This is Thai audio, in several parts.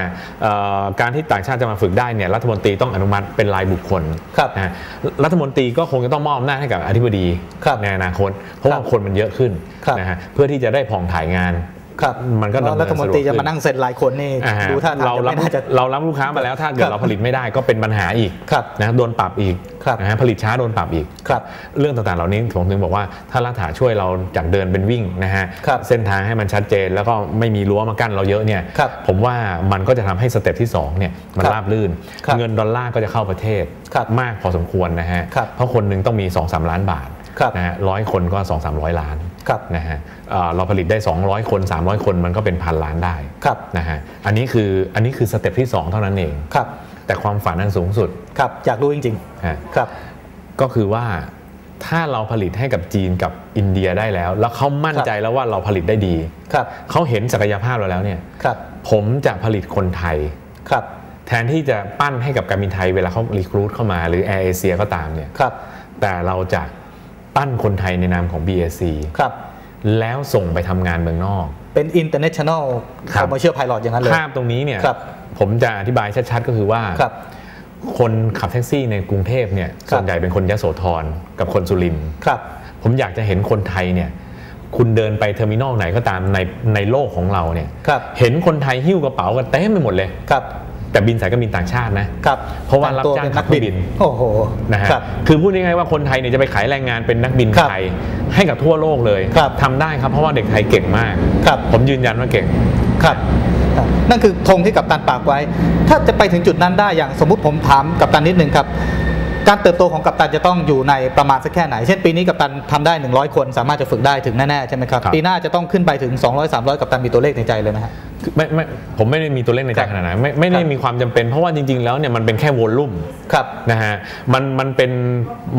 ครับนะเอ่อการที่ต่างชาติจะมาฝึกได้เนี่ยรัฐมนตรีต้องอนุมัติเป็นรายบุคคลครับนะรัฐมนตรีก็คงจะต้องมอบอำนาจให้กับอธิบดีครับในอนาคตเพราะว่าคนมันเยอะขึ้นครับนะฮะเพื่อที่จะได้ผ่องถ่ายงาน ครับมันก็ดำเนินแล้วรัฐมนตรีสะดวกขึ้จะนมานั่งเซ็นรายคนนี่อ่าฮะดูท่าทางเราจะรับไม่น่าจะเรารับลูกค้ามาแล้วถ้าเกิครัดบเราผลิตไม่ได้ก็เป็นปัญหาอีกครับนะโดนปรับอีกครับนะฮะผลิตช้าโดนปรับอีกครับเรื่องต่างๆเหล่านี้ผมถึงบอกว่าถ้ารัฐาช่วยเราจากเดินเป็นวิ่งนะฮะครับเส้นทางให้มันชัดเจน แล้วก็ไม่มีรั้วมากั้นเราเยอะเนี่ยครับผมว่ามันก็จะทำให้สเต็ปที่2เนี่ยมันครับราบลื่นครับเงินดอลลาร์ก็จะเข้าประเทศครับมากพอสมควรนะฮะครับเพราะคนหนึ่งต้องมี 2-3 ล้านบาทครับนะฮะร้อยคนก็ 2-300 ล้านครับ นะฮะเอ่อเราผลิตได้ 200 คน 300 คนมันก็เป็นพันล้านได้ครับนะฮะอันนี้คืออันนี้คือสเต็ปที่ 2 เท่านั้นเองครับแต่ความฝันอันสูงสุดครับอยากรู้จริงฮะๆครับก็คือว่าถ้าเราผลิตให้กับจีนกับอินเดียได้แล้ว แล้วเขามั่นใจแล้วว่าเราผลิตได้ดีครับเขาเห็นศักยภาพเราแล้วเนี่ยครับผมจะผลิตคนไทยครับแทนที่จะปั้นให้กับการบินไทยเวลาเขารีครูดเข้ามาหรือแอร์เอเชียก็ตามเนี่ยครับแต่เราจะ ปั้นคนไทยในนามของ BAC ครับ แล้วส่งไปทำงานเมืองนอก เป็น international ครับ commercial pilot อย่างนั้นเลยภาพตรงนี้เนี่ยครับผมจะอธิบายชัดๆก็คือว่าครับคนขับแท็กซี่ในกรุงเทพเนี่ยครับส่วนใหญ่เป็นคนยโสธรกับคนสุรินทร์ครับผมอยากจะเห็นคนไทยเนี่ยคุณเดินไปเทอร์มินอลไหนก็ตามในในโลกของเราเนี่ยครับเห็นคนไทยหิ้วกระเป๋ากันเต็มไปหมดเลยครับ แต่บินสายการบินต่างชาตินะครับเพราะว่ารับแต่งตัวจ้างเป็นขันับกเครื่บิองบินโอ้โหนะฮะครับคือพูดง่ายๆว่าคนไทยเนี่ยจะไปขายแรงงานเป็นนักบินครับไทยให้กับทั่วโลกเลยครับทำได้ครับเพราะว่าเด็กไทยเก่งมากครับผมยืนยันว่าเก่งครับครับนั่นคือธงที่กัปตันปากไว้ ถ้าจะไปถึงจุดนั้นได้อย่างสมมุติผมถามกัปตันนิดนึงครับ การเติบโตของกัปตันจะต้องอยู่ในประมาณสักแค่ไหน เช่นปีนี้กัปตันทำได้ 100 คน สามารถจะฝึกได้ถึงแน่ๆใช่ไหมครับครับ ปีหน้าจะต้องขึ้นไปถึง 200 300 กัปตันมีตัวเลขในใจเลยไหมฮะคือ ไม่ไม่ผมไม่ได้มีตัวเลขในใจครับขนาดนั้นไม่ไม่ได้ครับมีความจำเป็น เพราะว่าจริง ๆ แล้วเนี่ยมันเป็นแค่วอลลุ่มครับนะฮะมันมันเป็น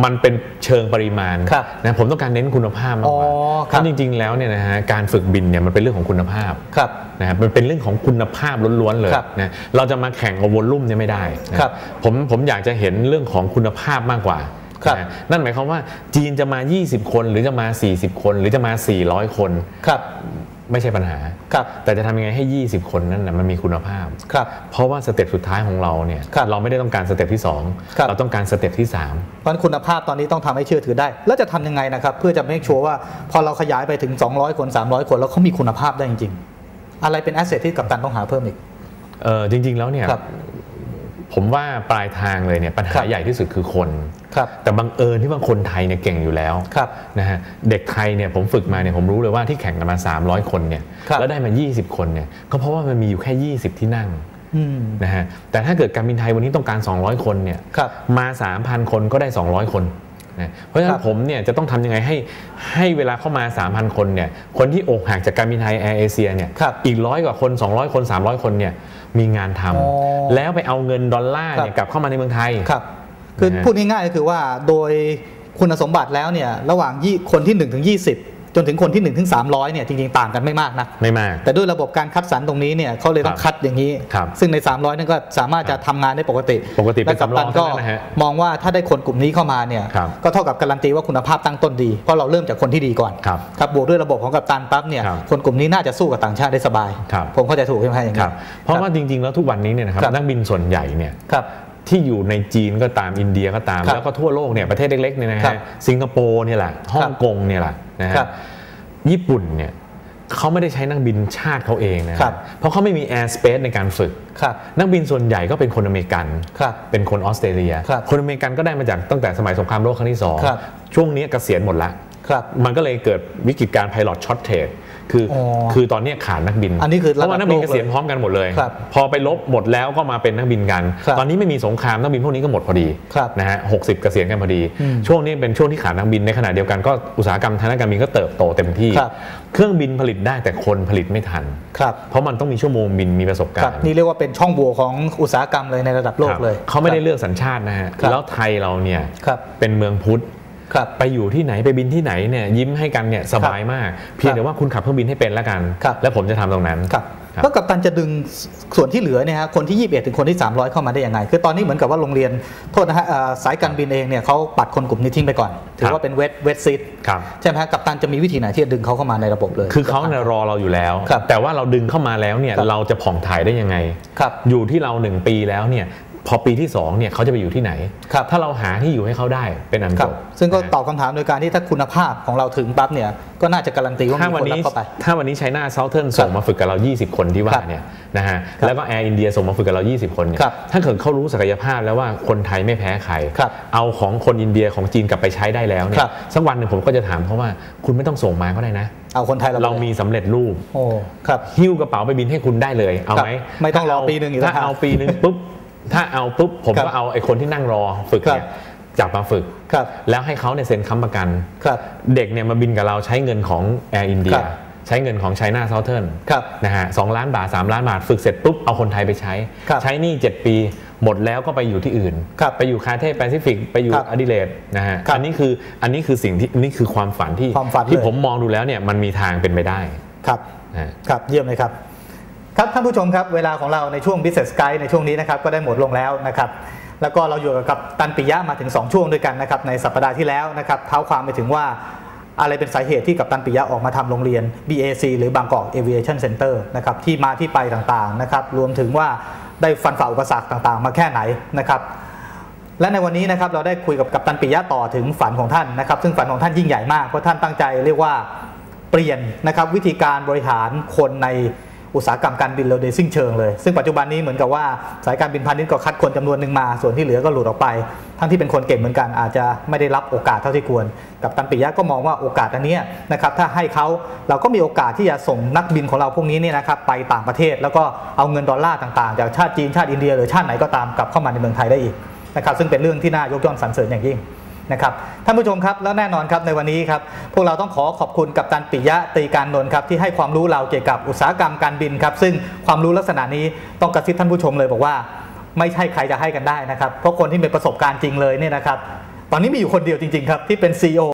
มันเป็นเชิงปริมาณครับนะผมต้องการเน้นคุณภาพมากกว่าอ๋อเพครับราะจริง ๆ แล้วเนี่ยนะฮะการฝึกบินเนี่ยมันเป็นเรื่องของคุณภาพครับนะครับมันเป็นเรื่องของคุณภาพล้วนๆเลยครับนะเราจะมาแข่งกับวอลลุ่มเนี่ยไม่ได้นะครับผมผมอยากจะเห็นเรื่องของคุณภาพมากกว่าครับนะนั่นหมายความว่าจีนจะมา 20 คนหรือจะมา 40 คน หรือจะมา 400 คนครับ ไม่ใช่ปัญหาครับแต่จะทำยังไงให้ 20 คนนั้นนะมันมีคุณภาพครับเพราะว่าสเต็ปสุดท้ายของเราเนี่ยครับเราไม่ได้ต้องการสเต็ปที่ครับ2เราต้องการสเต็ปที่เพราะฉะนั้นคุณภาพตอนนี้ต้องทำให้เชื่อถือได้ แล้วจะทำยังไงนะครับ เพื่อจะไม่ชัวร์ว่า พอเราขยายไปถึง 200 คน 300 คนแล้วเขามีคุณภาพได้จริง ๆ อะไรเป็นแอสเซทที่กัปตันต้องหาเพิ่มอีก3เออจริง ๆ แล้วเนี่ยครับ ผมว่าปลายทางเลยเนี่ยปัญคหารับใหญ่ที่สุดคือคนครับแต่บังเอิญที่บางคนไทยเนี่ยเก่งอยู่แล้วครับนะฮะเด็กไทยเนี่ยผมฝึกมาเนี่ยผมรู้เลยว่าที่แข่งกันมา 300 คนเนี่ยครับแล้วได้มา 20 คนเนี่ยก็เพราะว่ามันมีอยู่แค่ 20 ที่นั่งอืมนะฮะแต่ถ้าเกิดการบินไทยวันนี้ต้องการ 200 คนเนี่ยครับมา 3,000 คนก็ได้ 200 คนนะเพราะฉะครันั้นบผมเนี่ยจะต้องทำยังไงให้ให้เวลาเข้ามา 3,000 คนเนี่ยคนที่อกหักจากการบินไทยแอร์เอเชียเนี่ยครับอีกร้อยกว่าคน 200 คน 300 คนเนี่ย มีงานทอ๋อำแล้วไปเอาเงินดอลลาร์เนี่ยครับกลับเข้ามาในเมืองไทยครับคือนะฮะพูดง่ายๆก็คือว่าโดยคุณสมบัติแล้วเนี่ยระหว่างยี่คนที่1ถึง20 จนถึงคนที่1ถึง300เนี่ยจริงๆต่างกันไม่มากนะไม่มาก แต่ด้วยระบบการคัดสรรตรงนี้เนี่ยเขาเลยต้องครับคัดอย่างนี้ครับซึ่งใน 300นั่นก็สามารถจะทำงานได้ปกติปกติเป็นและกัปตันสำรองก็เท่านั้นนะฮะมองว่าถ้าได้คนกลุ่มนี้เข้ามาเนี่ยครับก็เท่ากับการันตีว่าคุณภาพตั้งต้นดี เพราะเราเริ่มจากคนที่ดีก่อนครับครับบวกด้วยระบบของกัปตันปั๊บเนี่ยครับคนกลุ่มนี้น่าจะสู้กับต่างชาติได้สบายครับผมเข้าใจถูกใช่ไหมอย่างคนี้รับเพราะว่าจริงๆ แล้วทุกวันนี้เนี่ยนะครับครับนักบินส่วนใหญ่เนี่ยครับที่อยู่ในจีนก็ตามอินเดียก็ตามครับแล้วก็ทั่วโลกเนี่ยประเทศเล็กๆเนี่ยนะครัฮะบสิงคโปร์เนี่ยแหละฮ่องกงเนี่ยแหละ นะฮะครับญี่ปุ่นเนี่ยเขาไม่ได้ใช้นักบินชาติเขาเองนะฮะครับเพราะเขาไม่มีแอร์สเปซในการฝึกครับนักบินส่วนใหญ่ก็เป็นคนอเมริกันครับเป็นคนออสเตรเลียครับคนอเมริกันก็ได้มาจากตั้งแต่สมัยสงครามโลกครั้งที่สองครับช่วงนี้เกษียณหมดละครับ มันก็เลยเกิดวิกฤตการ pilot shortage คือออคือตอนเนี้ยขาดนักบินอันนี้คือเพราะว่านักบินเกษียณพร้อมกันหมดเลยครับพอไปลบหมดแล้วก็มาเป็นนักบินกันครับตอนนี้ไม่มีสงครามนักบินพวกนี้ก็หมดพอดีครับนะฮะหกสิบเกษียณกันพอดีอืมช่วงนี้เป็นช่วงที่ขาดนักบินในขณะเดียวกันก็อุตสาหกรรมทางด้านการบินก็เติบโตเต็มที่ครับเครื่องบินผลิตได้แต่คนผลิตไม่ทันครับเพราะมันต้องมีชั่วโมงบินมีประสบคการรับณ์นี่เรียกว่าเป็นช่องโหว่ของอุตสาหกรรมเลยในระดับโลคกรับเลยเขาไม่ได้เลือกสัญชาตินะฮะครับแล้วไทยเราเนี่ยครับเป็นเมืองพุทธครับ ไปอยู่ที่ไหนไปบินที่ไหนเนี่ยยิ้มให้กันเนี่ยสบายมาก เพียงแต่ว่าคุณขับเครื่องบินให้เป็นแล้วกันครับแล้วผมจะทำตรงนั้นครับครับแล้วกัปตันจะดึงส่วนที่เหลือเนี่ยฮะคนที่ 21 ถึงคนที่ 300 เข้ามาได้ยังไง คือตอนนี้เหมือนกับว่าโรงเรียนโทษนะฮะเอ่อสายการบินเองเนี่ยเขาปัดคนกลุ่มนี้ทิ้งไปก่อน ถือว่าเป็นเวทเวทซิตครับใช่ไหมฮะกัปตันจะมีวิธีไหนที่จะดึงเขาเข้ามาในระบบเลย คือเขาเนี่ยรอเราอยู่แล้วครับแต่ว่าเราดึงเข้ามาแล้วเนี่ยครับเราจะผ่องถ่ายได้ยังไงครับอยู่ที่เราหนึ่งปีแล้วเนี่ย พอปีที่สองเนี่ยเขาจะไปอยู่ที่ไหนครับถ้าเราหาที่อยู่ให้เขาได้เป็นอันคจรับบซึ่งก็ตอบคำถามโดยการที่ถ้าคุณภาพของเราถึงปั๊บเนี่ยก็น่าจะการันตีว่าถ้ามีวันคนรับนี้เข้าไป ถ้าวันนี้ไชน่าเซาเทิร์นส่งมาฝึกกับเรา 20 คนที่ว่าครับเนี่ยนะฮะครับแล้วก็แอร์อินเดียส่งมาฝึกกับเรา 20 คนเนี่ยครับถ้าเกิดเขารู้ศักยภาพแล้วว่าคนไทยไม่แพ้ใครครับเอาของคนอินเดียของจีนกลับไปใช้ได้แล้วเนี่ครัยบสักวันหนึ่งผมก็จะถามเขาว่าคุณไม่ต้องส่งมาก็ได้นะเอาคนไทยเราไปเรามีสำเร็จรูปโอ้ครับหิ้วกระเป๋าไปบินให้คุณได้เลยเอาไหมครับไม่ต้องรอปีหนึ่งอีกถ้าต่างหากเอาปีหนึ่งปุ๊บ ถ้าเอาปุ๊บผมครับก็เอาไอ้คนที่นั่งรอฝึกเนี่ยครับจับมาฝึกครับแล้วให้เขาเนี่ยเซ็นค้ำประกันครับเด็กเนี่ยมาบินกับเราใช้เงินของแอร์อินเดีคยรับใช้เงินของไชน่าเซาเทิร์นครับนะฮะสองล้านบาท 3 ล้านบาท ฝึกเสร็จปุ๊บ เอาคนไทยไปใช้ครับใช้หนี่ 7 ปีหมดแล้วก็ไปอยู่ที่อื่นครับไปอยู่คาเทแปซิฟิก ไปอยู่ครับอดิเลดนะฮะครับอันนี้คืออันนี้คือสิ่งที่นี่คือความฝันที่ความฝันที่เลยผมมองดูแล้วเนี่ยมันมีทางเป็นไปได้ครับนะฮะครับเยี่ยมเลยครับ ครับท่านผู้ชมครับเวลาของเราในช่วง Business Guide ในช่วงนี้นะครับก็ได้หมดลงแล้วนะครับแล้วก็เราอยู่กับตันปิยะมาถึง 2 ช่วงด้วยกันนะครับในสัปดาห์ที่แล้วนะครับเท้าความไปถึงว่าอะไรเป็นสาเหตุที่กับตันปิยะออกมาทำโรงเรียน BAC หรือบางกอก Aviation Center นะครับที่มาที่ไปต่างๆนะครับรวมถึงว่าได้ฟันฝ่าอุปสรรคต่างๆ มาแค่ไหนนะครับและในวันนี้นะครับเราได้คุยกับกัปตันปิยะต่อถึงฝันของท่านนะครับ ซึ่งฝันของท่านยิ่งใหญ่มากเพราะท่านตั้งใจเรียกว่าเปลี่ยนนะครับวิธีการบริหารคนใน อุตสาหกรรมการบินเราโดยสิ้นเชิงเลย ซึ่งปัจจุบันนี้เหมือนกับว่าสายการบินพาณิชย์ก็คัดคนจำนวนหนึ่งมา ส่วนที่เหลือก็หลุดออกไป ทั้งที่เป็นคนเก่งเหมือนกันอาจจะไม่ได้รับโอกาสเท่าที่ควร กับตันปิยะก็มองว่าโอกาสอันนี้นะครับถ้าให้เขาเราก็มีโอกาสที่จะส่งนักบินของเราพวกนี้เนี่ยนะครับไปต่างประเทศ แล้วก็เอาเงินดอลลาร์ต่างๆ จากชาติจีนชาติอินเดีย หรือชาติไหนก็ตามกลับเข้ามาในเมืองไทยได้อีกนะครับซึ่งเป็นเรื่องที่น่ายกย่องสรรเสริญอย่างยิ่ง นะครับท่านผู้ชมครับแล้วแน่นอนครับในวันนี้ครับพวกเราต้องขอขอบคุณกับตันปิยะตีการนนท์ครับที่ให้ความรู้เราเกี่ยวกับอุตสาหกรรมการบินครับซึ่งความรู้ลักษณะนี้ต้องกระซิบท่านผู้ชมเลยบอกว่า ไม่ใช่ใครจะให้กันได้นะครับเพราะคนที่มีประสบการณ์จริงเลยเนี่ยนะครับตอนนี้มีอยู่คนเดียวจริงๆครับที่เป็น CEO